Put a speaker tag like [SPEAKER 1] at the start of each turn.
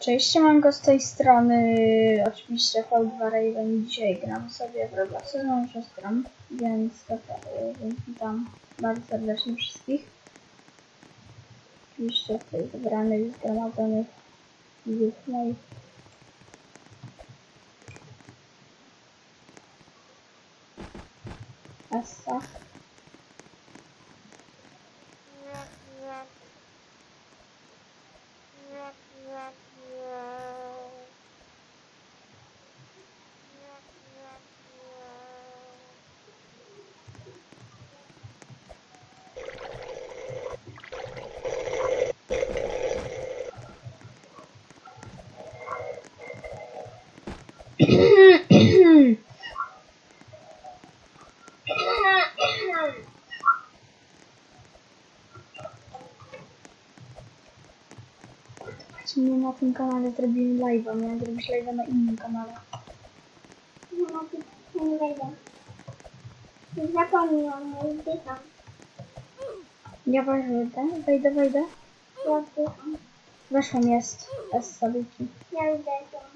[SPEAKER 1] Cześć, mango z tej strony, oczywiście V2 Raven. Dzisiaj gram sobie w Robloxa z siostrą, więc e, więc witam bardzo serdecznie wszystkich. Oczywiście tutaj zebranych, zgromadzonych widzów moich. Essa. Nie na tym kanale zrobimy live'a, miałem zrobić live'a na innym kanale.
[SPEAKER 2] No, nie wejdę. Zapomniałam, no i wdycham.
[SPEAKER 1] Ja wejdę, wejdę, wejdę.
[SPEAKER 2] Ja wdycham.
[SPEAKER 1] Weszłam jest, S Saluki.
[SPEAKER 2] Ja wdycham.